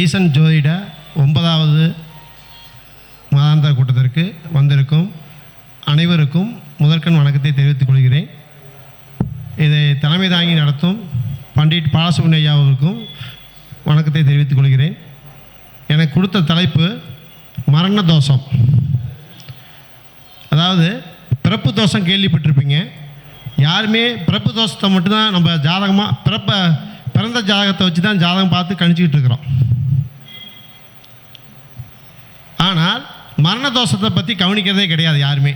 ஈசன் ஜோதிட ஒன்பதாவது மாதாந்திர கூட்டத்திற்கு வந்திருக்கும் அனைவருக்கும் முதற்கண் வணக்கத்தை தெரிவித்துக் கொள்கிறேன். இதை தலைமை தாங்கி நடத்தும் பண்டிட் பாலசுப்ரமணிய அவர்களுக்கும் வணக்கத்தை தெரிவித்துக் கொள்கிறேன். எனக்கு கொடுத்த தலைப்பு மரண தோஷம். அதாவது பிறப்பு தோஷம் கேள்விப்பட்டிருப்பீங்க. யாருமே பிறப்பு தோஷத்தை மட்டும்தான் நம்ம ஜாதகமாக பிறப்ப பிறந்த ஜாதகத்தை வச்சு தான் ஜாதகம் பார்த்து கணிச்சிக்கிட்டு இருக்கிறோம். ஆனால் மரண தோஷத்தை பற்றி கவனிக்கிறதே கிடையாது யாருமே.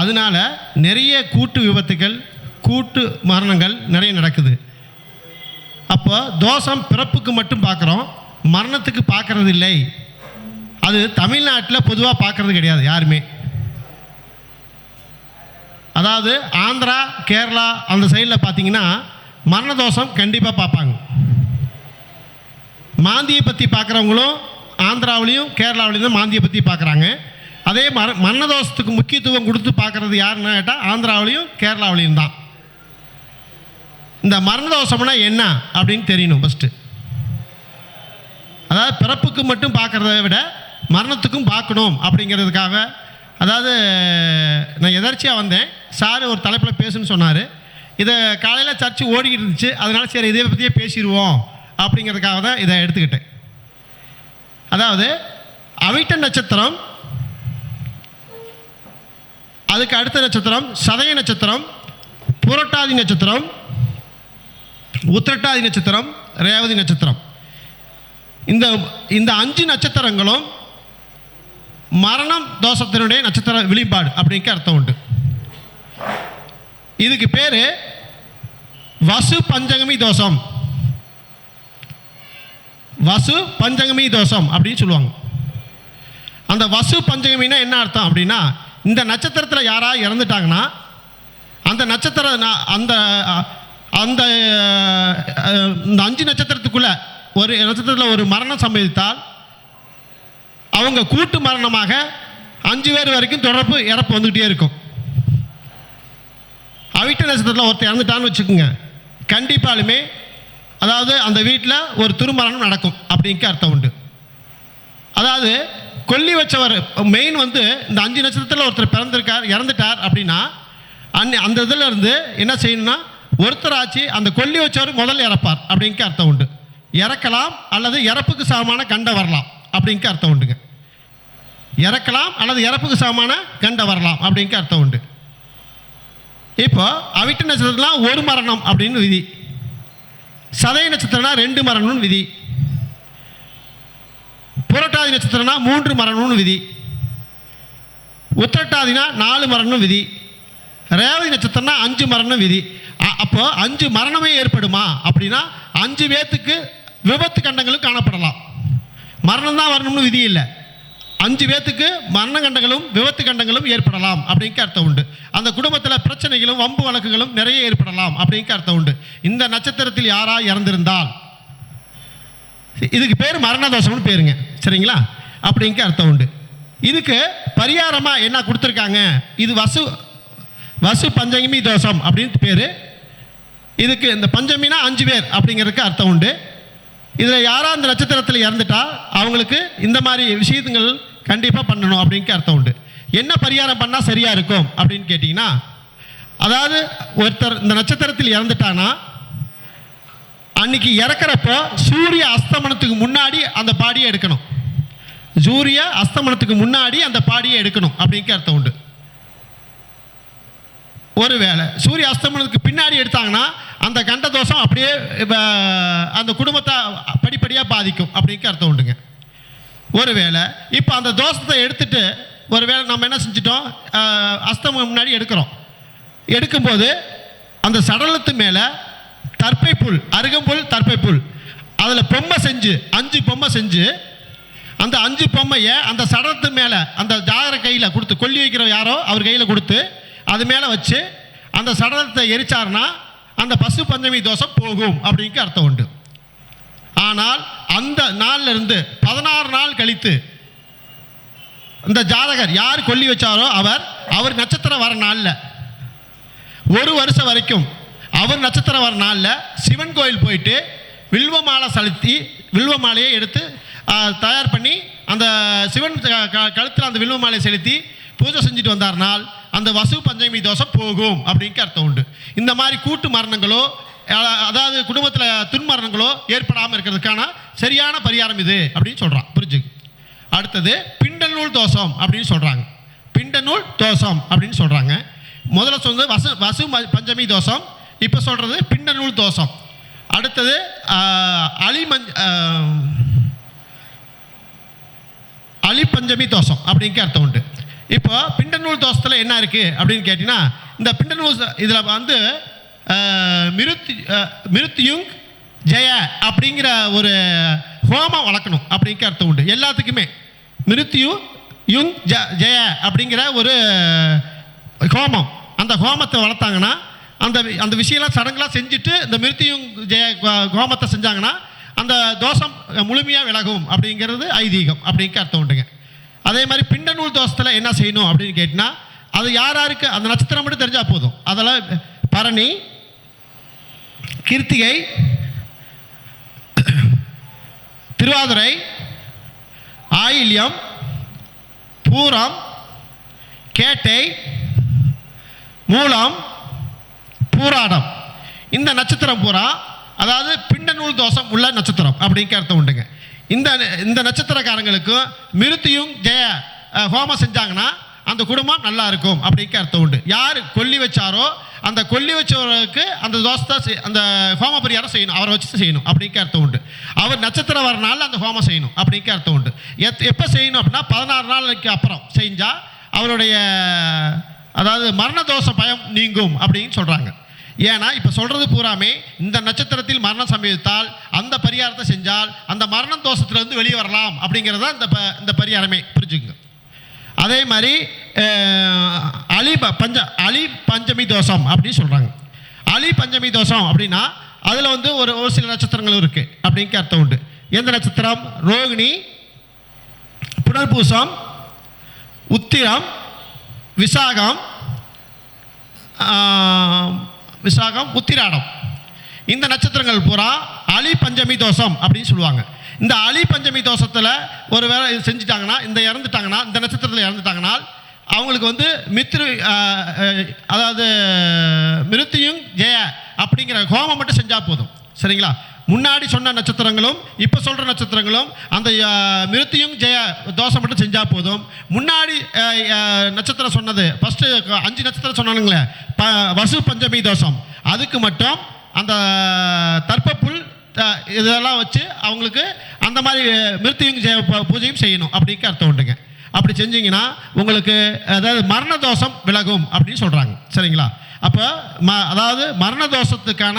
அதனால நிறைய கூட்டு விபத்துகள் கூட்டு மரணங்கள் நிறைய நடக்குது. அப்போ தோஷம் பிறப்புக்கு மட்டும் பார்க்குறோம் மரணத்துக்கு பார்க்கறது இல்லை. அது தமிழ்நாட்டில் பொதுவாக பார்க்கறது கிடையாது யாருமே. அதாவது ஆந்திரா கேரளா அந்த சைடில் பார்த்தீங்கன்னா மரண தோஷம் கண்டிப்பாக பார்ப்பாங்க. மாந்தியை பற்றி பார்க்குறவங்களும் ஆந்திராவிலையும் கேரளாவிலையும் தான் மாந்தியை பற்றி பார்க்குறாங்க அதே மர மன்னதோஷத்துக்கு முக்கியத்துவம் கொடுத்து பார்க்குறது யாருன்னு கேட்டால் ஆந்திராவிலையும் கேரளாவிலையும் தான். இந்த மரணதோஷம்னா என்ன அப்படின்னு தெரியணும் ஃபஸ்ட்டு அதாவது பிறப்புக்கு மட்டும் பார்க்குறத விட மரணத்துக்கும் பார்க்கணும் அப்படிங்கிறதுக்காக அதாவது நான் எதர்ச்சியாக வந்தேன். சார் ஒரு தலைப்பில் பேசுன்னு சொன்னார். இதை காலையில் சர்ச்சு ஓடிக்கிட்டு இருந்துச்சு. அதனால் சரி இதை பற்றியே பேசிடுவோம் அப்படிங்கிறதுக்காக தான் இதை எடுத்துக்கிட்டேன். அதாவது அவிட்ட நட்சத்திரம் அதுக்கு அடுத்த நட்சத்திரம் சதய நட்சத்திரம் புரட்டாதி நட்சத்திரம் உத்திரட்டாதி நட்சத்திரம் ரேவதி நட்சத்திரம். இந்த இந்த அஞ்சு நட்சத்திரங்களும் மரணம் தோஷத்தினுடைய நட்சத்திர வெளிப்பாடு அப்படிங்க அர்த்தம் உண்டு. இதுக்கு பேர் வசு பஞ்சகமி தோஷம். வசு பஞ்சகமி தோஷம் அப்படின்னு சொல்லுவாங்க. அந்த வசு பஞ்சகமின்னா என்ன அர்த்தம் அப்படின்னா இந்த நட்சத்திரத்தில் யாரா இறந்துட்டாங்கன்னா அந்த நட்சத்திர அந்த அந்த இந்த அஞ்சு நட்சத்திரத்துக்குள்ள ஒரு நட்சத்திரத்தில் ஒரு மரணம் சம்பவித்தால் அவங்க கூட்டு மரணமாக அஞ்சு பேர் வரைக்கும் தொடர்பு இறப்பு வந்துக்கிட்டே இருக்கும். அவிட்ட நட்சத்திரத்தில் ஒருத்தர் இறந்துட்டான்னு வச்சுக்கோங்க. கண்டிப்பாலுமே அதாவது அந்த வீட்டில் ஒரு திருமணம் நடக்கும் அப்படிங்க அர்த்தம் உண்டு. அதாவது கொல்லி வச்சவர் மெயின் வந்து இந்த அஞ்சு நட்சத்திரத்தில் ஒருத்தர் பிறந்திருக்கார் இறந்துட்டார் அப்படின்னா அந் அந்த இதில் இருந்து என்ன செய்யணும்னா ஒருத்தர் ஆச்சு அந்த கொல்லி வச்சவர் முதல்ல இறப்பார் அப்படிங்க அர்த்தம் உண்டு. இறக்கலாம் அல்லது இறப்புக்கு சமமான கண்ட வரலாம் அப்படிங்க அர்த்தம் உண்டுங்க. இறக்கலாம் அல்லது இறப்புக்கு சமமான கண்ட வரலாம் அப்படிங்க அர்த்தம் உண்டு. இப்போ அவிட்ட நட்சத்திரம்லாம் ஒரு மரணம் அப்படின்னு விதி. சதய நட்சத்திரம்னா ரெண்டு மரணம்னு விதி. புரட்டாதி நட்சத்திரம்னா மூன்று மரணம்னு விதி. உத்திரட்டாதினா நாலு மரணம் விதி. ரேவதி நட்சத்திரம்னா அஞ்சு மரணம் விதி. அப்போ அஞ்சு மரணமே ஏற்படுமா? அப்படின்னா அஞ்சு பேத்துக்கு விபத்து கண்டங்களும் காணப்படலாம். மரணம் தான் வரணும்னு விதி இல்லை. அஞ்சு பேத்துக்கு மரண கண்டங்களும் விபத்து கண்டங்களும் ஏற்படலாம் அப்படிங்க அர்த்தம் உண்டு. அந்த குடும்பத்தில் பிரச்சனைகளும் வம்பு வழக்குகளும் நிறைய ஏற்படலாம் அப்படிங்க அர்த்தம் உண்டு. இந்த நட்சத்திரத்தில் யாரா இறந்திருந்தால்? இதுக்கு பேர் மரணதோஷம்னு பேருங்க. சரிங்களா? அப்படிங்க அர்த்தம் உண்டு. இதுக்கு பரிகாரமாக என்ன கொடுத்துருக்காங்க? இது வசு வசு பஞ்சமி தோஷம் அப்படின்ட்டு பேர். இதுக்கு இந்த பஞ்சமினா அஞ்சு பேர் அப்படிங்கிறதுக்கு அர்த்தம் உண்டு. இதில் யாரா அந்த நட்சத்திரத்தில் இறந்துட்டா அவங்களுக்கு இந்த மாதிரி விஷயங்கள் கண்டிப்பாக பண்ணணும் அப்படின்னு அர்த்தம் உண்டு. என்ன பரிகாரம் பண்ணால் சரியாக இருக்கும் அப்படின்னு கேட்டிங்கன்னா அதாவது ஒருத்தர் இந்த நட்சத்திரத்தில் இறந்துட்டானா அன்னைக்கு இறக்குறப்போ சூரிய அஸ்தமனத்துக்கு முன்னாடி அந்த பாடியை எடுக்கணும். சூரிய அஸ்தமனத்துக்கு முன்னாடி அந்த பாடியை எடுக்கணும் அப்படிங்க அர்த்தம் உண்டு. ஒரு வேலை சூரிய அஸ்தமனத்துக்கு பின்னாடி எடுத்தாங்கன்னா அந்த கண்ட தோஷம் அப்படியே அந்த குடும்பத்தை படிப்படியாக பாதிக்கும் அப்படிங்க அர்த்தம் உண்டுங்க. ஒரு வேளை. இப்போ அந்த தோஷத்தை எடுத்துட்டு ஒருவேளை நம்ம என்ன செஞ்சிட்டோம்? அஸ்தமனம் முன்னாடி எடுக்கிறோம். எடுக்கும்போது அந்த சடலத்து மேலே தற்பை புல் அருகம்புல் தற்பை புல் அதில் பொம்மை செஞ்சு அஞ்சு பொம்மை செஞ்சு அந்த அஞ்சு பொம்மையை அந்த சடலத்து மேலே அந்த ஜாகர கையில் கொடுத்து கொல்லி வைக்கிற யாரோ அவர் கையில் கொடுத்து அது மேலே வச்சு அந்த சடலத்தை எரிச்சாருன்னா அந்த பசு பஞ்சமி தோஷம் போகும் அப்படிங்க அர்த்தம் உண்டு. ஆனால் அந்த நாள்ல இருந்து பதினாறு நாள் கழித்து இந்த ஜாதகர் யார் கொல்லி வச்சாரோ அவர் அவர் நட்சத்திரம் வர நாளில். ஒரு வருஷம் வரைக்கும் அவர் நட்சத்திரம் வர நாளில் சிவன் கோயில் போயிட்டு வில்வ மாலை செலுத்தி வில்வ மாலையை எடுத்து தயார் பண்ணி அந்த சிவன் கழுத்தில் அந்த வில்வ மாலையை செலுத்தி பூஜை செஞ்சுட்டு வந்தார். நாள் அந்த வசு பஞ்சமி தோஷம் போகும் அப்படின்னு அர்த்தம் உண்டு. இந்த மாதிரி கூட்டு மரணங்களோ அதாவது குடும்பத்தில் துன்மரணங்களோ ஏற்படாமல் இருக்கிறதுக்கான சரியான பரிகாரம் இது அப்படின்னு சொல்கிறான் புரிஞ்சுக்கு? அடுத்தது பிண்டநூல் தோஷம் அப்படின்னு சொல்கிறாங்க பிண்டநூல் தோஷம் அப்படின்னு சொல்கிறாங்க முதல்ல சொன்னது வசு வசு பஞ்சமி தோஷம் இப்போ சொல்கிறது பிண்டநூல் தோஷம் அடுத்தது அலிமஞ் அலி அலி பஞ்சமி தோஷம் அப்படிங்கிற அர்த்தம் உண்டு. இப்போ பிண்டநூல் தோஷத்தில் என்ன இருக்குது அப்படின்னு கேட்டிங்கன்னா இந்த பிண்டநூல் இதில் வந்து மிருத் மிருத்யுங் ஜெய அப்படிங்கிற ஒரு ஹோமம் வளர்க்கணும் அப்படிங்கிற அர்த்தம் உண்டு. எல்லாத்துக்குமே. மிருத்யு யுங் ஜ ஜெய அப்படிங்கிற ஒரு ஹோமம். அந்த ஹோமத்தை வளர்த்தாங்கன்னா அந்த வி- அந்த விஷயம்லாம் சடங்குலாம் செஞ்சுட்டு இந்த மிருத்தியும் ஜெய ஹோமத்தை செஞ்சாங்கன்னா அந்த தோஷம் முழுமையாக விலகும் அப்படிங்கிறது ஐதீகம் அப்படிங்கிற அர்த்தம் உண்டுங்க. அதே மாதிரி பிண்டநூல் தோஷத்தில் என்ன செய்யணும் அப்படின்னு கேட்டினா அது யார் யாருக்கு அந்த நட்சத்திரம் மட்டும் தெரிஞ்சால் போதும். அதெல்லாம் பரணி கிருத்திகை திருவாதுரை ஆயில்யம் பூரம் கேட்டை மூலம் பூராடம். இந்த நட்சத்திரம் பூரா அதாவது பிண்டநூல் தோஷம் உள்ள நட்சத்திரம் அப்படிங்கிற அர்த்தம் உண்டுங்க. இந்த இந்த நட்சத்திரக்காரங்களுக்கும் மிருத்தியும் ஜெய ஹோமம் செஞ்சாங்கன்னா அந்த குடும்பம் நல்லா இருக்கும் அப்படிங்கிற அர்த்தம் உண்டு. யார் கொல்லி வச்சாரோ அந்த கொல்லி வச்சவருக்கு அந்த தோஷத்தை செய்- அந்த ஹோம பரிகாரம் செய்யணும் அவரை வச்சு செய்யணும் அப்படிங்கிற அர்த்தம் உண்டு. அவர் நட்சத்திரம் வர நாள் அந்த ஹோமம் செய்யணும் அப்படிங்கிற அர்த்தம் உண்டு. எத் எப்போ செய்யணும் அப்படின்னா பதினாறு நாளைக்கு அப்புறம் செஞ்சால் அவருடைய அதாவது மரண தோஷ பயம் நீங்கும் அப்படின்னு சொல்கிறாங்க ஏன்னா இப்போ சொல்கிறது பூராமே இந்த நட்சத்திரத்தில் மரணம் சம்பவித்தால் அந்த பரிகாரத்தை செஞ்சால் அந்த மரண தோஷத்துலேருந்து வெளியே வரலாம் அப்படிங்கிறது தான் இந்த ப இந்த பரிகாரமே. புரிஞ்சுங்க அதே மாதிரி அலி ப- பஞ்ச அலி பஞ்சமி தோஷம் அப்படின்னு சொல்கிறாங்க அலி பஞ்சமி தோஷம் அப்படின்னா அதில் வந்து ஒரு ஒரு சில நட்சத்திரங்கள் இருக்குது அப்படிங்கிற அர்த்தம் உண்டு. எந்த நட்சத்திரம்? ரோகிணி புனர்பூசம் உத்திரம் விசாகம் விசாகம் உத்திராடம். இந்த நட்சத்திரங்கள் பூரா அலி பஞ்சமி தோஷம் அப்படின்னு சொல்லுவாங்க. இந்த அலி பஞ்சமி தோஷத்தில் ஒரு வேளை இது செஞ்சுட்டாங்கன்னா இந்த இறந்துட்டாங்கன்னா இந்த நட்சத்திரத்தில் இறந்துட்டாங்கன்னா அவங்களுக்கு வந்து மித்ரு அதாவது மிருத்தியும் ஜெய அப்படிங்கிற ஹோமம் மட்டும் செஞ்சால் போதும். சரிங்களா? முன்னாடி சொன்ன நட்சத்திரங்களும் இப்போ சொல்கிற நட்சத்திரங்களும் அந்த மிருத்தியும் ஜெய தோஷம் மட்டும் செஞ்சால் போதும். முன்னாடி நட்சத்திரம் சொன்னது ஃபஸ்ட்டு அஞ்சு நட்சத்திரம் சொன்னானுங்களே ப வசு பஞ்சமி தோஷம். அதுக்கு மட்டும் அந்த தர்ப்பப்புல் இதெல்லாம் வச்சு அவங்களுக்கு அந்த மாதிரி மிருத்தியும் ஜெய பூஜையும் செய்யணும் அப்படிங்கிற அர்த்தம் உண்டுங்க. அப்படி செஞ்சீங்கன்னா உங்களுக்கு அதாவது மரண தோஷம் விலகும் அப்படின்னு சொல்கிறாங்க சரிங்களா? அப்போ ம அதாவது மரண தோஷத்துக்கான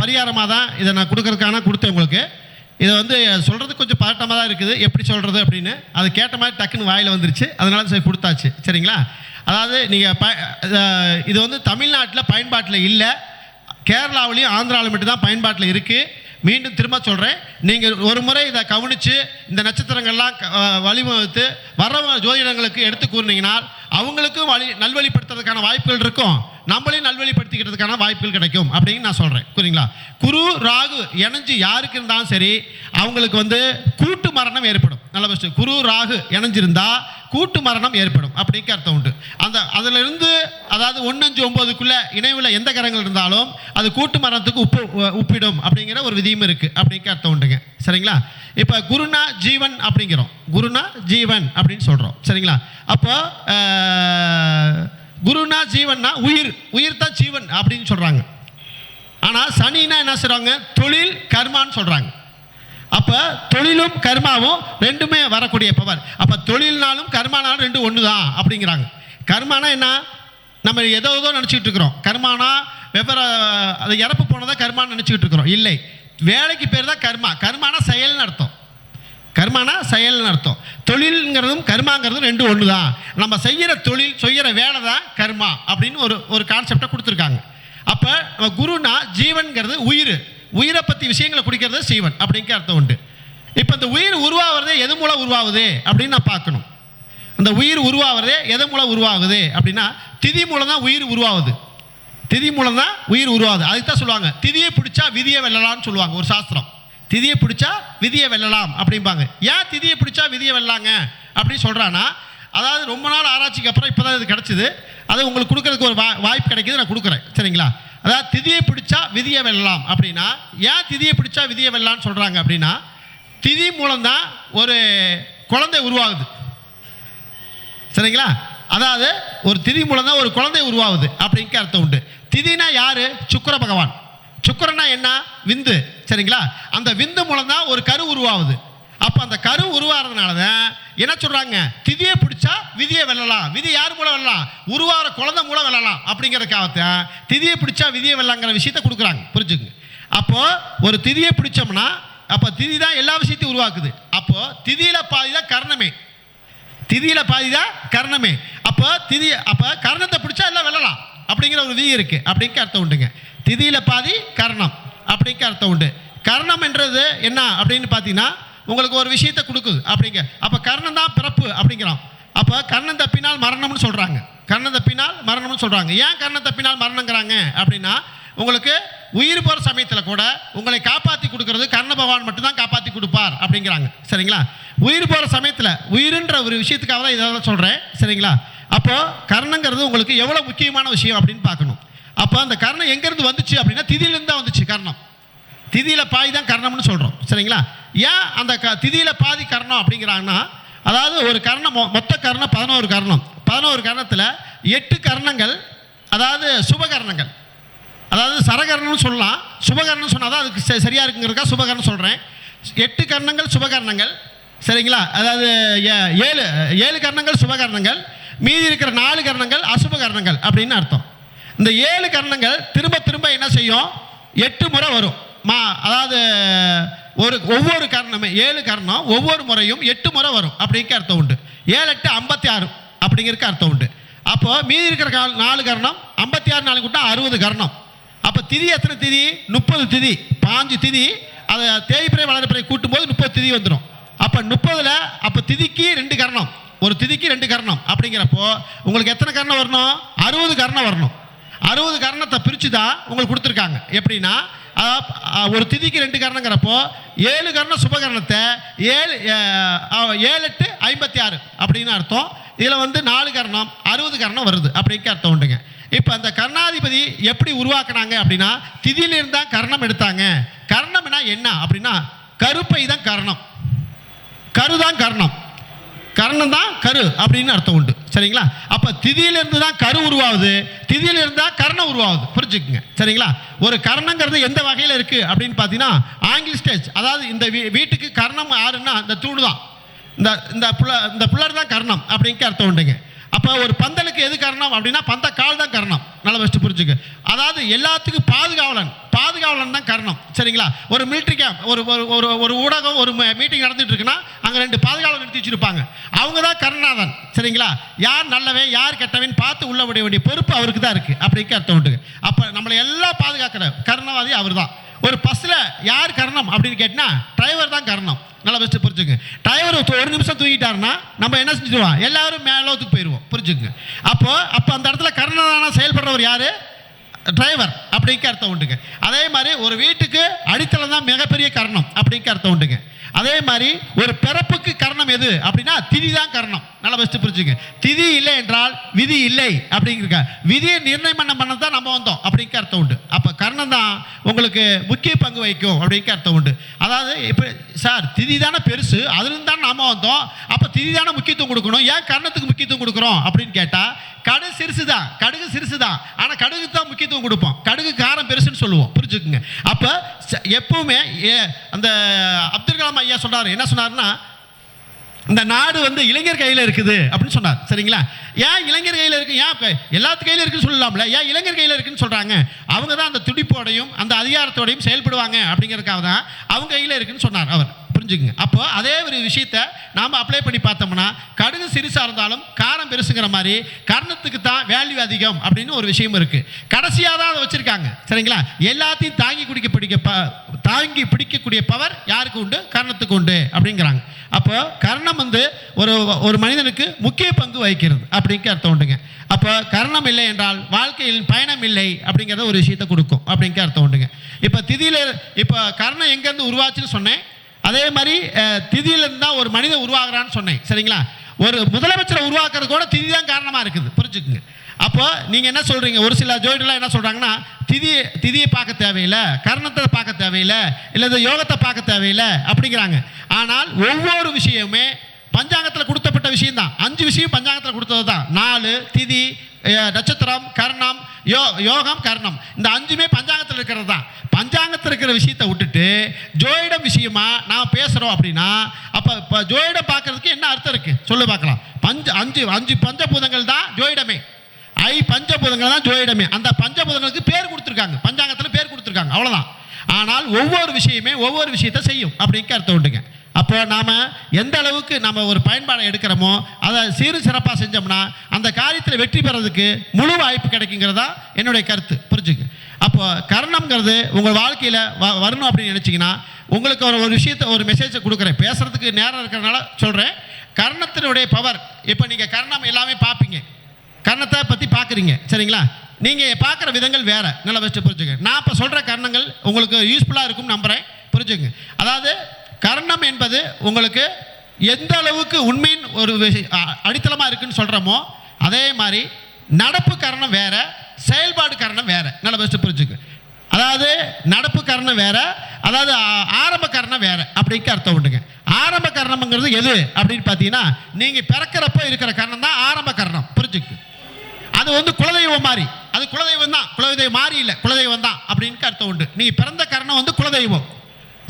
பரிகாரமாக தான் இதை நான் கொடுக்குறதுக்கான கொடுத்தேன் உங்களுக்கு. இதை வந்து சொல்கிறது கொஞ்சம் பதட்டமாக தான் இருக்குது. எப்படி சொல்கிறது அப்படின்னு. அது கேட்ட மாதிரி டக்குன்னு வாயில் வந்துருச்சு. அதனால சரி கொடுத்தாச்சு. சரிங்களா? அதாவது நீங்கள் ப இது வந்து தமிழ்நாட்டில் பயன்பாட்டில் இல்லை. கேரளாவிலையும் ஆந்திராவில் மட்டும்தான் பயன்பாட்டில் இருக்குது மீண்டும் திரும்ப சொல்கிறேன் நீங்கள் ஒரு முறை இதை கவனித்து இந்த நட்சத்திரங்கள்லாம் வழிவகுத்து வர்றவங்க ஜோதிடங்களுக்கு எடுத்து கூறினீங்கன்னா அவங்களுக்கும் வழி நல்வழிப்படுத்துறதுக்கான வாய்ப்புகள் இருக்கும். நம்மளையும் நல்வழிப்படுத்திக்கிறதுக்கான வாய்ப்புகள் கிடைக்கும் அப்படின்னு நான் சொல்கிறேன் புரியுங்களா குரு ராகு இணைஞ்சு யாருக்கு இருந்தாலும் சரி அவங்களுக்கு வந்து கூட்டு மரணம் ஏற்படும். நல்ல ஃபஸ்ட்டு குரு ராகு இணைஞ்சிருந்தா கூட்டு மரணம் ஏற்படும் அப்படிங்கிற அர்த்தம் உண்டு. அந்த அதிலிருந்து அதாவது ஒன்று அஞ்சு ஒம்போதுக்குள்ளே இணைவில் எந்த கரங்கள் இருந்தாலும் அது கூட்டு மரணத்துக்கு உப்பு உப்பிடும் அப்படிங்கிற ஒரு விதியும் இருக்குது அப்படிங்கிற அர்த்தம் உண்டுங்க. சரிங்களா? இப்போ குருனா ஜீவன் அப்படிங்கிறோம். குருனா ஜீவன் அப்படின்னு சொல்கிறோம் சரிங்களா? அப்போ குருனா ஜீவன்னா உயிர் உயிர் தான் ஜீவன் அப்படின்னு சொல்கிறாங்க ஆனால் சனின்னா என்ன செய்கிறாங்க தொழில் கர்மான்னு சொல்கிறாங்க அப்போ தொழிலும் கர்மாவும் ரெண்டுமே வரக்கூடிய பவர். அப்போ தொழில்னாலும் கர்மானாலும் ரெண்டும் ஒன்று தான் அப்படிங்கிறாங்க. கர்மானா என்ன? நம்ம ஏதோ ஏதோ நினச்சிக்கிட்டு இருக்கிறோம். கர்மானா வெவ்வேறு அது இறப்பு போனதான் கர்மான்னு நினச்சிக்கிட்டு இருக்கிறோம். இல்லை. வேலைக்கு பேர் தான் கர்மா. கர்மானா செயல்னு அர்த்தம். கர்மானா செயல்னு அர்த்தம். தொழில்ங்கிறதும் கர்மாங்கிறதும் ரெண்டும் ஒன்று தான் நம்ம செய்கிற தொழில் செய்கிற வேலை தான் கர்மா அப்படின்னு ஒரு ஒரு கான்செப்டை கொடுத்துருக்காங்க. அப்போ நம்ம குருனா ஜீவன்கிறது உயிர். உயிரை பற்றி விஷயங்களை குடிக்கிறது சீவன் அப்படிங்கிற அர்த்தம் உண்டு. இப்போ இந்த உயிர் உருவாகிறதே எது மூலம் உருவாகுது அப்படின்னு நான் பார்க்கணும். அந்த உயிர் உருவாகிறதே எது மூலம் உருவாகுது அப்படின்னா திதி மூலம் தான் உயிர் உருவாகுது. திதி மூலம் தான் உயிர் உருவாகுது. அதுக்கு தான் சொல்லுவாங்க. திதியை பிடிச்சா விதியை வெல்லலாம்னு சொல்லுவாங்க ஒரு சாஸ்திரம். திதியை பிடிச்சா விதியை வெல்லலாம் அப்படிம்பாங்க. ஏன் திதியை பிடிச்சா விதியை வெல்லாங்க? அப்படின்னு சொல்கிறான்னா அதாவது ரொம்ப நாள் ஆராய்ச்சிக்கு அப்புறம் இப்போ தான் இது கிடச்சிது. அது உங்களுக்கு கொடுக்கறதுக்கு ஒரு வா வாய்ப்பு கிடைக்கிது நான் கொடுக்குறேன். சரிங்களா? அதாவது திதியை பிடிச்சா விதியை வெல்லலாம் அப்படின்னா ஏன் திதியை பிடிச்சா விதியை வெல்லலாம்னு சொல்கிறாங்க அப்படின்னா திதி மூலம்தான் ஒரு குழந்தை உருவாகுது. சரிங்களா? அதாவது ஒரு திதி மூலம் தான் ஒரு குழந்தை உருவாகுது அப்படிங்க அர்த்தம் உண்டு. திதினா யார்? சுக்கிர பகவான். சுக்கிரனா என்ன? விந்து. சரிங்களா? அந்த விந்து மூலம் தான் ஒரு கரு உருவாகுது. அப்போ அந்த கரு உருவாகிறதுனால தான் என்ன சொல்கிறாங்க திதியை பிடிச்சா விதியை வெல்லலாம். விதி யார் மூலம் வெல்லலாம்? உருவாகிற குழந்தை மூலம் வெல்லலாம். அப்படிங்கிறதுக்காகத்தான் திதியை பிடிச்சா விதியை வெல்லங்கிற விஷயத்தை கொடுக்குறாங்க. புரிஞ்சுங்க அப்போது ஒரு திதியை பிடிச்சோம்னா அப்போ திதி தான் எல்லா விஷயத்தையும் உருவாக்குது. அப்போது திதியில் பாதி தான் கர்ணமே. திதியில் பாதி தான் கர்ணமே. அப்போ திதி அப்போ கர்ணத்தை பிடிச்சா எல்லாம் வெல்லலாம். அப்படிங்கிற ஒரு விதி இருக்குது அப்படிங்க அர்த்தம் உண்டுங்க. திதியில் பாதி கர்ணம். அப்படிங்க அர்த்தம் உண்டு. கர்ணம் என்றது என்ன அப்படின்னு பார்த்தீங்கன்னா உங்களுக்கு ஒரு விஷயத்தை கொடுக்குது. அப்படிங்க. அப்போ கர்ணம் தான் பிறப்பு அப்படிங்கிறோம் அப்போ கர்ணம் தப்பினால் மரணம்னு சொல்கிறாங்க கர்ணம் தப்பினால் மரணம்னு சொல்கிறாங்க ஏன் கர்ணம் தப்பினால் மரணங்கிறாங்க? அப்படின்னா உங்களுக்கு உயிர் போகிற சமயத்தில் கூட உங்களை காப்பாற்றி கொடுக்கறது கர்ண பகவான் மட்டும்தான் காப்பாற்றி கொடுப்பார் அப்படிங்கிறாங்க. சரிங்களா? உயிர் போகிற சமயத்தில் உயிருன்ற ஒரு விஷயத்துக்காக தான் இதெல்லாம் சொல்கிறேன் சரிங்களா? அப்போது கர்ணங்கிறது உங்களுக்கு எவ்வளோ முக்கியமான விஷயம் அப்படின்னு பார்க்கணும். அப்போ அந்த கர்ணம் எங்கேருந்து வந்துச்சு அப்படின்னா திதியிலேருந்து தான் வந்துச்சு கர்ணம். திதியில் பாதி தான் கர்ணம்னு சொல்கிறோம் சரிங்களா? ஏன் அந்த க திதியில் பாதி கர்ணம் அப்படிங்கிறாங்கன்னா அதாவது ஒரு கர்ணம் மொ- மொத்த கர்ணம் பதினோரு கர்ணம். பதினோரு கர்ணத்தில் எட்டு கர்ணங்கள் அதாவது சுபகர்ணங்கள். அதாவது சரகர்ணம்னு சொல்லலாம். சுபகரணம் சொன்னால் தான் அதுக்கு ச- சரியா சுபகர்ணம் சுபகரணம் சொல்கிறேன் எட்டு கர்ணங்கள் சுபகர்ணங்கள். சரிங்களா? அதாவது ஏ- ஏழு ஏழு கர்ணங்கள் சுபகர்ணங்கள். மீதி இருக்கிற நாலு கர்ணங்கள் அசுபகர்ணங்கள் அப்படின்னு அர்த்தம். இந்த ஏழு கர்ணங்கள் திரும்ப திரும்ப என்ன செய்யும்? எட்டு முறை வரும். மா அதாவது ஒரு ஒவ்வொரு கர்ணமே ஏழு கர்ணம் ஒவ்வொரு முறையும் எட்டு முறை வரும். அப்படிங்கிற அர்த்தம் உண்டு. ஏழு எட்டு ஐம்பத்தி ஆறு அப்படிங்கிறதுக்கு அர்த்தம் உண்டு. அப்போ மீதி இருக்கிற கால் நாலு கர்ணம் ஐம்பத்தி ஆறு நாலு கூட்டம் அறுபது கர்ணம். அப்போ திதி எத்தனை திதி? முப்பது திதி. பாஞ்சு திதி. அதை தேய்பிறை வளர்ப்பிறை கூட்டும்போது முப்பது திதி வந்துடும் அப்போ முப்பதில் அப்போ திதிக்கு ரெண்டு கர்ணம். ஒரு திதிக்கு ரெண்டு கர்ணம். அப்படிங்கிறப்போ உங்களுக்கு எத்தனை கர்ணம் வரணும்? அறுபது கர்ணம் வரணும். அறுபது கரணத்தை பிரித்து தான் உங்களுக்கு கொடுத்துருக்காங்க. எப்படின்னா ஒரு திதிக்கு ரெண்டு கரணங்கிறப்போ ஏழு கரண சுபகரணத்தை ஏழு ஏழு எட்டு ஐம்பத்தி ஆறு அப்படின்னு அர்த்தம். இதில் வந்து நாலு கரணம் அறுபது கரணம் வருது. அப்படிங்க அர்த்தம் உண்டுங்க. இப்போ அந்த கர்ணாதிபதி எப்படி உருவாக்குனாங்க அப்படின்னா திதியிலிருந்து தான் கர்ணம் எடுத்தாங்க. கர்ணம்னா என்ன அப்படின்னா கருப்பை தான் கர்ணம். கருதான் கர்ணம். கரணம் தான் கரு அப்படின்னு அர்த்தம் உண்டு. சரிங்களா? அப்போ திதியிலிருந்து தான் கரு உருவாகுது. திதியிலிருந்து தான் கரணம் உருவாகுது. புரிஞ்சுக்குங்க. சரிங்களா? ஒரு கரணங்கிறது எந்த வகையில் இருக்குது அப்படின்னு பார்த்தீங்கன்னா ஆங்கில ஸ்டேஜ் அதாவது இந்த வீ வீட்டுக்கு கரணம் யாருன்னா இந்த தூணு தான் இந்த இந்த புள்ள இந்த புள்ளர் தான் கரணம் அப்படிங்க அர்த்தம் உண்டுங்க. அப்போ ஒரு பந்தலுக்கு எது காரணம் அப்படின்னா பந்த கால் தான் காரணம். நல்லா ஃபஸ்ட்டு புரிஞ்சுக்க. அதாவது எல்லாத்துக்கும் பாதுகாவலன் பாதுகாவலன் தான் காரணம். சரிங்களா? ஒரு மிலிட்ரி கேம்ப் ஒரு ஒரு ஒரு ஒரு ஊடகம் ஒரு மீட்டிங் நடந்துட்டு இருக்குன்னா அங்கே ரெண்டு பாதுகாவலன் நிறுத்தி வச்சிருப்பாங்க. அவங்க தான் கருணாதன். சரிங்களா? யார் நல்லவன் யார் கெட்டவன் பார்த்து உள்ள விட வேண்டிய பொறுப்பு அவருக்கு தான் இருக்குது அப்படிங்க அர்த்தம் உண்டு அப்போ நம்மளை எல்லாம் பாதுகாக்கிற கருணாவாதி அவர் தான் ஒரு பஸ்ஸில் யார் கரணம் அப்படின்னு கேட்டால் டிரைவர் தான் கரணம். நல்லா பெஸ்ட்டு புரிஞ்சுங்க. டிரைவர் ஒரு நிமிஷம் தூங்கிட்டாருன்னா நம்ம என்ன செஞ்சுருவோம்? எல்லாரும் மேலோத்துக்கு போயிடுவோம் புரிஞ்சுங்க. அப்போது அப்போ அந்த இடத்துல கர்ணனான செயல்படுறவர் யார்? டிரைவர் அப்படிங்க அர்த்தம் உண்டுங்க. அதே மாதிரி ஒரு வீட்டுக்கு அடித்தளம் தான் மிகப்பெரிய கரணம் அப்படிங்க அர்த்தம் உண்டுங்க. அதே மாதிரி ஒரு பிறப்புக்கு கரணம் எது அப்படின்னா திதி தான் கரணம். நல்லா ஃபஸ்ட்டு புரிஞ்சுங்க. திதி இல்லை என்றால் விதி இல்லை அப்படிங்கிருக்க விதியை நிர்ணயம் பண்ண பண்ண தான் நம்ம வந்தோம் அப்படிங்க அர்த்தம் உண்டு. அப்போ கர்ணம் தான் உங்களுக்கு முக்கிய பங்கு வகிக்கும் அப்படிங்க அர்த்தம் உண்டு. அதாவது இப்போ சார் திதி தானே பெருசு அதுலேருந்து தான் நாம வந்தோம். அப்போ திதி தானே முக்கியத்துவம் கொடுக்கணும். ஏன் கர்ணத்துக்கு முக்கியத்துவம் கொடுக்குறோம் அப்படின்னு கேட்டால் கடுகு சிறுசு தான் கடுகு சிறுசு தான் ஆனால் கடுகு தான் முக்கியத்துவம் கொடுப்போம். கடுகு காரம் பெருசுன்னு சொல்லுவோம். புரிஞ்சுக்குங்க. அப்போ ச- எப்பவுமே ஏ- அந்த அப்துல் கலாம் ஐயா சொன்னார் என்ன சொன்னாருன்னா இந்த நாடு வந்து இளைஞர் கையில் இருக்குது அப்படின்னு சொன்னார். சரிங்களா? ஏன் இளைஞர் கையில் இருக்கு? ஏன் எல்லாத்து கையில் இருக்குன்னு சொல்லலாம்ல. ஏன் இளைஞர் கையில் இருக்குன்னு சொல்கிறாங்க அவங்க தான் அந்த துடிப்போடையும் அந்த அதிகாரத்தோடையும் செயல்படுவாங்க அப்படிங்கிறதுக்காக தான் அவங்க கையில் இருக்குன்னு சொன்னார் அவர். புரிஞ்சுக்குங்க. அப்போ அதே ஒரு விஷயத்த நாம் அப்ளை பண்ணி பார்த்தோம்னா கடுகு சிறுசாக இருந்தாலும் காரம் பெருசுங்கிற மாதிரி கர்ணத்துக்கு தான் வேல்யூ அதிகம் அப்படின்னு ஒரு விஷயம் இருக்குது கடைசியாக தான் அதை வச்சுருக்காங்க. சரிங்களா? எல்லாத்தையும் தாங்கி குடிக்க பிடிக்க ப- தாங்கி பிடிக்கக்கூடிய பவர் யாருக்கு உண்டு? கர்ணத்துக்கு உண்டு அப்படிங்கிறாங்க. அப்போ கர்ணம் வந்து ஒரு ஒரு மனிதனுக்கு முக்கிய பங்கு வகிக்கிறது அப்படிங்கிற அர்த்தம் உண்டுங்க. அப்போ கர்ணம் இல்லை என்றால் வாழ்க்கையில் பயணம் இல்லை அப்படிங்கிறத ஒரு விஷயத்தை கொடுக்கும் அப்படிங்க அர்த்தம் உண்டுங்க. இப்போ திதியில் இப்போ கர்ணம் எங்கேருந்து உருவாச்சுன்னு சொன்னேன். அதே மாதிரி திதியிலிருந்து தான் ஒரு மனிதன் உருவாகிறான்னு சொன்னேன். சரிங்களா? ஒரு முதலமைச்சரை உருவாக்குறது கூட திதி தான் காரணமாக இருக்குது. புரிஞ்சுக்குங்க. அப்போ நீங்கள் என்ன சொல்கிறீங்க ஒரு சில ஜோடிலாம் என்ன சொல்கிறாங்கன்னா திதி திதியை பார்க்க தேவையில்லை கர்ணத்தை பார்க்க தேவையில்லை இல்லை இந்த யோகத்தை பார்க்க தேவையில்லை அப்படிங்கிறாங்க. ஆனால் ஒவ்வொரு விஷயமுமே பஞ்சாங்கத்தில் கொடுத்தப்பட்ட விஷயம் தான் அஞ்சு விஷயம் பஞ்சாங்கத்தில் கொடுத்தது தான் நாலு திதி நட்சத்திரம் கர்ணம் யோ யோகம் கர்ணம். இந்த அஞ்சுமே பஞ்சாங்கத்தில் இருக்கிறது தான். பஞ்சாங்கத்தில் இருக்கிற விஷயத்தை விட்டுட்டு ஜோயிடம் விஷயமா நாம் பேசுகிறோம் அப்படின்னா அப்போ இப்போ ஜோயிடம் பார்க்கறதுக்கு என்ன அர்த்தம் இருக்குது சொல்லு பார்க்கலாம். பஞ்ச அஞ்சு அஞ்சு பஞ்சபூதங்கள் தான் ஜோயிடமே ஐ பஞ்சபூதங்கள் தான் ஜோயிடமே அந்த பஞ்சபூதங்களுக்கு பேர் கொடுத்துருக்காங்க. பஞ்சாங்கத்தில் பேர் கொடுத்துருக்காங்க. அவ்வளோதான் ஆனால் ஒவ்வொரு விஷயமே ஒவ்வொரு விஷயத்தை செய்யும். அப்படிங்க அர்த்தம் உண்டுங்க. அப்போ நாம் எந்த அளவுக்கு நம்ம ஒரு பயன்பாடை எடுக்கிறோமோ அதை சீரு சிறப்பாக செஞ்சோம்னா அந்த காரியத்தில் வெற்றி பெறதுக்கு முழு வாய்ப்பு கிடைக்குங்கிறதா என்னுடைய கருத்து. புரிஞ்சுங்க. அப்போ கரணம்ங்கிறது உங்கள் வாழ்க்கையில் வ வரணும் அப்படின்னு நினச்சிங்கன்னா உங்களுக்கு ஒரு ஒரு விஷயத்தை ஒரு மெசேஜை கொடுக்குறேன். பேசுகிறதுக்கு நேரம் இருக்கிறனால சொல்கிறேன் கர்ணத்தினுடைய பவர் இப்போ நீங்கள் கர்ணம் எல்லாமே பார்ப்பீங்க கர்ணத்தை பற்றி பார்க்குறீங்க சரிங்களா? நீங்கள் பார்க்குற விதங்கள் வேறு. நல்லா ஃபஸ்ட்டு புரிஞ்சுங்க. நான் இப்போ சொல்கிற கர்ணங்கள் உங்களுக்கு யூஸ்ஃபுல்லாக இருக்கும்னு நம்புகிறேன் புரிஞ்சுங்க. அதாவது கர்ணம் என்பது உங்களுக்கு எந்த அளவுக்கு உண்மையின் ஒரு அடித்தளமாக இருக்குன்னு சொல்கிறோமோ அதே மாதிரி நடப்பு கரணம் வேறு செயல்பாடு கரணம் வேறு. நல்லா பெஸ்ட்டு புரிஞ்சுக்கு. அதாவது நடப்பு கரணம் வேறு அதாவது ஆரம்ப கரணம் வேறு அப்படிங்க அர்த்தம் உண்டுங்க. ஆரம்ப கரணம்ங்கிறது எது அப்படின்னு பார்த்தீங்கன்னா நீங்கள் பிறக்கிறப்போ இருக்கிற கரணம் தான் ஆரம்ப கரணம். புரிஞ்சுக்கு. அது வந்து குலதெய்வம் மாதிரி. அது குலதெய்வம் தான். குலதெய்வம் மாறி இல்லை. குலதெய்வம் தான். அப்படின்னு அர்த்தம் உண்டு. நீங்கள் பிறந்த கரணம் வந்து குலதெய்வம்.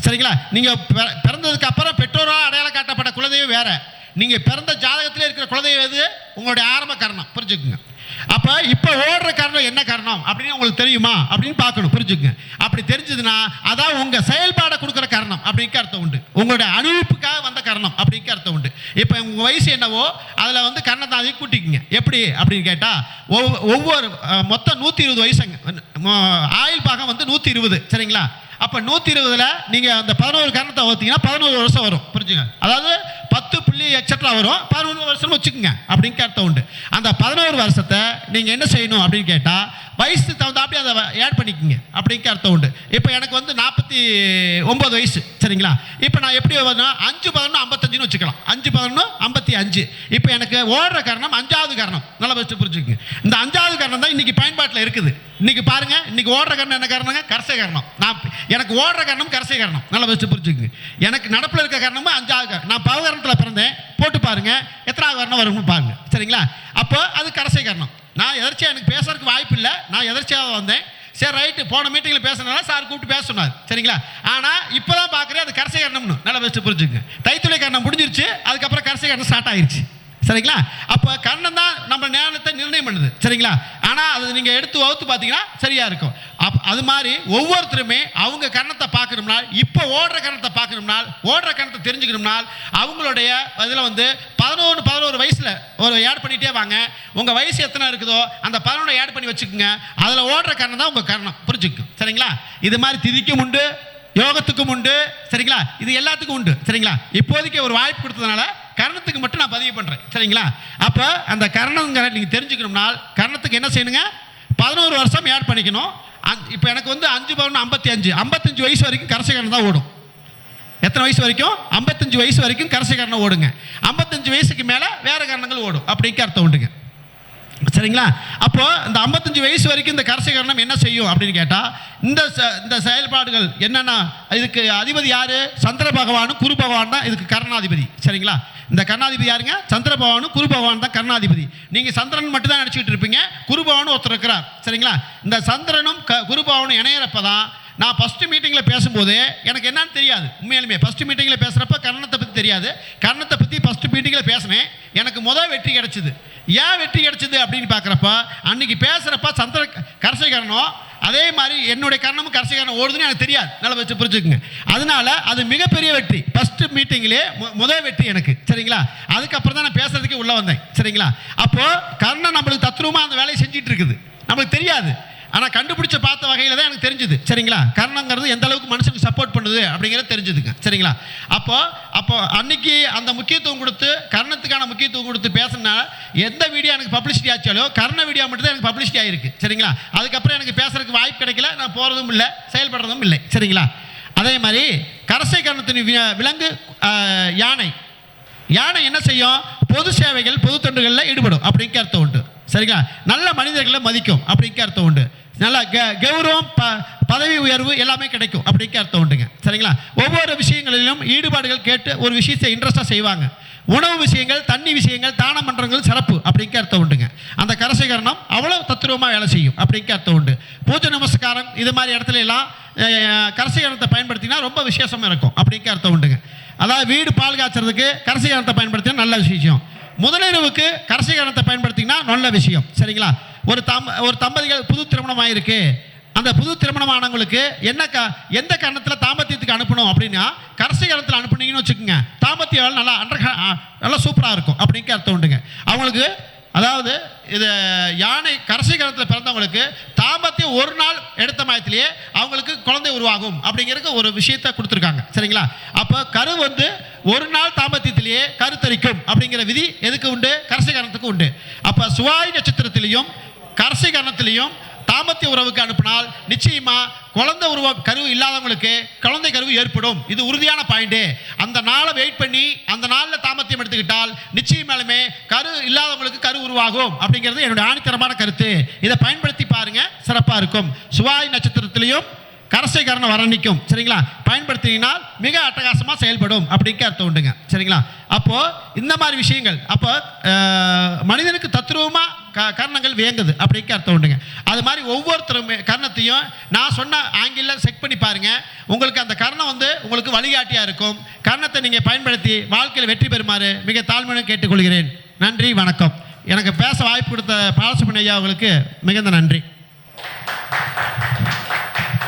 சரிங்களா? நீங்கள் பிற- பிறந்ததுக்கு அப்புறம் பெற்றோரால் அடையாளம் காட்டப்பட்ட குலதெய்வம் வேறு. நீங்கள் பிறந்த ஜாதகத்திலே இருக்கிற குலதெய்வம் எது? உங்களுடைய ஆரம்ப கரணம். புரிஞ்சுக்குங்க. அப்போ இப்போ ஓடுற காரணம் என்ன காரணம்? அப்படின்னு உங்களுக்கு தெரியுமா? அப்படின்னு பார்க்கணும் புரிஞ்சுங்க அப்படி தெரிஞ்சதுன்னா அதான் உங்கள் செயல்பாடை கொடுக்குற காரணம் அப்படிங்க அர்த்தம் உண்டு. உங்களுடைய அனுபவிப்புக்காக வந்த காரணம் அப்படிங்க அர்த்தம் உண்டு. இப்போ உங்கள் வயசு என்னவோ அதில் வந்து கர்ணத்தாதி கூட்டிக்குங்க. எப்படி? அப்படின்னு கேட்டால் ஒவ்வொரு மொத்தம் நூற்றி இருபது வயசுங்க. மொ- ஆயுள் பாகம் வந்து நூற்றி இருபது. சரிங்களா? அப்போ நூற்றி இருபதில் நீங்கள் அந்த பதினோரு கரணத்தை ஓத்திங்கன்னா பதினோரு வருஷம் வரும். புரிஞ்சுங்க? அதாவது பத்து எக்ஸட்ரா வரும். பதினொன்று வருஷம் வச்சுக்கோங்க. அப்படின்னு கேட்ட உண்டு அந்த பதினோரு வருஷத்தை நீங்கள் என்ன செய்யணும் அப்படின்னு கேட்டால் வயசு தகுந்தாப்படி அதை ஆட் பண்ணிக்கோங்க. அப்படிங்கிற அர்த்தம் உண்டு. இப்போ எனக்கு வந்து நாற்பத்தி ஒம்பது வயசு சரிங்களா? இப்போ நான் எப்படி வரணும் அஞ்சு பதினொன்று ஐம்பத்தஞ்சுன்னு வச்சுக்கலாம். அஞ்சு பதினொன்று ஐம்பத்தி அஞ்சு. இப்போ எனக்கு ஓடுற காரணம் அஞ்சாவது காரணம். நல்லா ஃபஸ்ட்டு புரிஞ்சுக்கோங்க. இந்த அஞ்சாவது காரணம் தான் இன்றைக்கி பயன்பாட்டில் இருக்குது. இன்றைக்கி பாருங்க இன்றைக்கி ஓடுற காரணம் என்ன காரணங்க? கரசை காரணம். நான் எனக்கு ஓடுற காரணம் கரசை காரணம். நல்லா ஃபஸ்ட்டு புரிஞ்சுக்கோங்க. எனக்கு நடப்பில் இருக்க காரணமும் அஞ்சாவது காரணம். நான் பவகரணத்தில் பிறந்தேன். போட்டு பாருங்கள் எத்தனாவது காரணம் வரும்னு பாருங்கள் சரிங்களா? அப்போ அது கரசை காரணம். நான் எதர்ச்சியாக எனக்கு பேசுறதுக்கு வாய்ப்பு இல்லை. நான் எதர்ச்சியாக வந்தேன். சரி ரைட்டு போன மீட்டிங்கில் பேசுனதால சார் கூப்பிட்டு பேச சொன்னார். சரிங்களா? ஆனால் இப்போ தான் பார்க்குறேன் அது கரசை கண்ணம்னு நல்லா பெஸ்ட்டு புரிஞ்சுங்க தைத்துளை கண்ணம் முடிஞ்சிருச்சு அதுக்கப்புறம் கரசை காரணம் ஸ்டார்ட் ஆயிடுச்சு சரிங்களா? அப்போ கண்ணன் தான் நம்ம நேரத்தை நிர்ணயம் பண்ணுது. சரிங்களா? ஆனால் அது நீங்கள் எடுத்து வகுத்து பார்த்தீங்கன்னா சரியாக இருக்கும். அப் அது மாதிரி ஒவ்வொருத்தருமே அவங்க கண்ணத்தை பார்க்கணும்னால் இப்போ ஓடுற கண்ணத்தை பார்க்கணும்னால் ஓடுற கண்ணத்தை தெரிஞ்சுக்கணும்னால் அவங்களுடைய இதில் வந்து பதினொன்று பதினோரு வயசில் ஒரு ஆட் பண்ணிகிட்டே வாங்க. உங்கள் வயசு எத்தனை இருக்குதோ அந்த பதினொன்று ஆட் பண்ணி வச்சுக்கோங்க. அதில் ஓடுற கண்ணம் தான் உங்கள் கரணம். புரிஞ்சுக்கும் சரிங்களா? இது மாதிரி திதிக்கும் உண்டு யோகத்துக்கும் உண்டு சரிங்களா? இது எல்லாத்துக்கும் உண்டு. சரிங்களா? இப்போதைக்கு ஒரு வாய்ப்பு கொடுத்ததுனால கரணத்துக்கு மட்டும் நான் பதிவு பண்ணுறேன் சரிங்களா? அப்போ அந்த கரணங்கிற நீங்கள் தெரிஞ்சுக்கணும்னால் கரணத்துக்கு என்ன செய்யணுங்க? பதினோரு வருஷம் ஆட் பண்ணிக்கணும். இப்போ எனக்கு வந்து அஞ்சு பவுன் ஐம்பத்தி அஞ்சு. ஐம்பத்தஞ்சு வயசு வரைக்கும் கரசை தான் ஓடும். எத்தனை வயசு வரைக்கும்? ஐம்பத்தஞ்சு வயசு வரைக்கும் கரசை கரணம் ஓடுங்க. ஐம்பத்தஞ்சு வயசுக்கு மேலே வேறு காரணங்கள் ஓடும். அப்படிங்க அர்த்தம் உண்டுங்க. சரிங்களா? அப்போ இந்த ஐம்பத்தஞ்சு வயசு வரைக்கும் இந்த கரசீகரணம் என்ன செய்யும் அப்படின்னு கேட்டால் இந்த ச- இந்த செயல்பாடுகள் என்னென்னா இதுக்கு அதிபதி யாரு? சந்திர பகவானும் குரு பகவான் தான் இதுக்கு கர்ணாதிபதி. சரிங்களா? இந்த கர்ணாதிபதி யாருங்க? சந்திர பகவானும் குரு பகவான் தான் கர்ணாதிபதி. நீங்கள் சந்திரன் மட்டும் தான் நினச்சிக்கிட்டு இருப்பீங்க குரு பகவானும் ஒருத்தர் இருக்கிறார். சரிங்களா? இந்த சந்திரனும் க குரு பகவானும் இணையிறப்ப தான் நான் ஃபஸ்ட்டு மீட்டிங்கில் பேசும்போது எனக்கு என்னன்னு தெரியாது உண்மையாலுமே. ஃபஸ்ட்டு மீட்டிங்கில் பேசுகிறப்ப கர்ணத்தை பற்றி தெரியாது. கர்ணத்தை பற்றி ஃபஸ்ட்டு மீட்டிங்கில் பேசினேன். எனக்கு முதல் வெற்றி கிடச்சிது. ஏன் வெற்றி கிடைச்சது அப்படின்னு பார்க்குறப்ப அன்னைக்கு பேசுகிறப்ப சந்திர கரசை அதே மாதிரி என்னுடைய கர்ணமும் கரசைகரணம் ஓடுதுன்னு எனக்கு தெரியாது. நல்லா வச்சு புரிஞ்சுக்குங்க. அதனால அது மிகப்பெரிய வெற்றி. ஃபஸ்ட்டு மீட்டிங்லேயே முதல் வெற்றி எனக்கு. சரிங்களா? அதுக்கப்புறம் தான் நான் பேசுறதுக்கே உள்ளே வந்தேன். சரிங்களா? அப்போது கர்ணம் நம்மளுக்கு தத்ரூபமாக அந்த வேலையை செஞ்சிட்டு இருக்குது. நம்மளுக்கு தெரியாது. ஆனால் கண்டுபிடிச்ச பார்த்த வகையில் தான் எனக்கு தெரிஞ்சுது. சரிங்களா? கர்ணங்கிறது எந்த அளவுக்கு மனுஷனுக்கு சப்போர்ட் பண்ணுது அப்படிங்கிறது தெரிஞ்சுதுங்க. சரிங்களா? அப்போ அப்போ அன்னைக்கு அந்த முக்கியத்துவம் கொடுத்து கர்ணத்துக்கான முக்கியத்துவம் கொடுத்து பேசினா எந்த வீடியோ எனக்கு பப்ளிசிட்டி ஆச்சாலோ கர்ண வீடியோ மட்டும் தான் எனக்கு பப்ளிசிட்டி ஆகிருக்கு சரிங்களா? அதுக்கப்புறம் எனக்கு பேசுறதுக்கு வாய்ப்பு கிடைக்கல நான் போகிறதும் இல்லை செயல்படுறதும் இல்லை. சரிங்களா? அதே மாதிரி கரசை கர்ணத்தின் விலங்கு யானை. யானை என்ன செய்யும்? பொது சேவைகள் பொது தொண்டுகளில் ஈடுபடும். அப்படிங்க அர்த்தம் உண்டு. சரிங்களா? நல்ல மனிதர்களை மதிக்கும். அப்படிங்க அர்த்தம் உண்டு. நல்ல க கௌரவம் ப பதவி உயர்வு எல்லாமே கிடைக்கும். அப்படிங்க அர்த்தம் உண்டுங்க. சரிங்களா? ஒவ்வொரு விஷயங்களிலும் ஈடுபாடுகள் கேட்டு ஒரு விஷயத்தை இன்ட்ரெஸ்ட்டாக செய்வாங்க. உணவு விஷயங்கள் தண்ணி விஷயங்கள் தான மன்றங்கள் சிறப்பு. அப்படிங்க அர்த்தம் உண்டுங்க. அந்த கரசீகரணம் அவ்வளோ தத்துருவமாக வேலை செய்யும். அப்படிங்க அர்த்தம் உண்டு. பூஜை நமஸ்காரம் இது மாதிரி இடத்துல எல்லாம் கரசீகரணத்தை பயன்படுத்தினா ரொம்ப விசேஷமாக இருக்கும். அப்படிங்க அர்த்தம் உண்டுங்க. அதாவது வீடு பால் காய்ச்சறதுக்கு கரசீகரணத்தை பயன்படுத்தினா நல்ல விஷயம். முதலிரவுக்கு கரசீகரணத்தை பயன்படுத்திங்கன்னா நல்ல விஷயம். சரிங்களா? ஒரு தம் ஒரு தம்பதிகள் புது திருமணம் ஆயிருக்கு அந்த புது திருமணமானவங்களுக்கு என்ன க எந்த காரணத்தில் தாம்பத்தியத்துக்கு அனுப்பணும் அப்படின்னா கரசீகரணத்தில் அனுப்புனீங்கன்னு வச்சுக்கோங்க. தாம்பத்தியம் நல்லா அண்டர் நல்லா சூப்பராக இருக்கும். அப்படிங்க அர்த்தம் உண்டுங்க. அவங்களுக்கு அதாவது இது யானை கரசீகரத்தில் பிறந்தவங்களுக்கு தாம்பத்தியம் ஒரு நாள் எடுத்த மயத்திலேயே அவங்களுக்கு குழந்தை உருவாகும் அப்படிங்கிறதுக்கு ஒரு விஷயத்தை கொடுத்துருக்காங்க. சரிங்களா? அப்போ கரு வந்து ஒரு நாள் தாம்பத்தியத்திலேயே கருத்தரிக்கும் அப்படிங்கிற விதி எதுக்கு உண்டு? கரசீகரணத்துக்கு உண்டு. அப்போ சுவாய் நட்சத்திரத்திலையும் கரசீகரணத்திலையும் தாம்பத்திய உறவுக்கு அனுப்பினால் நிச்சயமா குழந்தை உருவ கருவு இல்லாதவங்களுக்கு குழந்தை கருவு ஏற்படும். இது உறுதியான பாயிண்ட்டு அந்த நாளை வெயிட் பண்ணி அந்த நாளில் தாம்பத்தியம் நிச்சயமாலுமே கரு இல்லாதவங்களுக்கு கரு உருவாகும் அப்படிங்கிறது என்னுடைய ஆணித்தரமான கருத்து. இதை பயன்படுத்தி பாருங்க சிறப்பாக இருக்கும். சுவாய் நட்சத்திரத்திலையும் கரசைக்காரன் வர நிற்கும் சரிங்களா? பயன்படுத்தினால் மிக அட்டகாசமாக செயல்படும் அப்படிங்க அர்த்தம் உண்டுங்க. சரிங்களா? அப்போது இந்த மாதிரி விஷயங்கள் அப்போ மனிதனுக்கு தத்ரூபமாக க கர்ணங்கள் வேங்குது அப்படிங்க அர்த்தம் உண்டுங்க. அது மாதிரி ஒவ்வொருத்தரும் கர்ணத்தையும் நான் சொன்ன ஆங்கிளில் செக் பண்ணி பாருங்கள் உங்களுக்கு அந்த கர்ணம் வந்து உங்களுக்கு வழிகாட்டியாக இருக்கும். கர்ணத்தை நீங்கள் பயன்படுத்தி வாழ்க்கையில் வெற்றி பெறுமாறு மிக தாழ்மையுடன் கேட்டுக்கொள்கிறேன். நன்றி வணக்கம். எனக்கு பேச வாய்ப்பு கொடுத்த பாலசுப்ரமணிய ஐயா அவர்களுக்கு மிகுந்த நன்றி.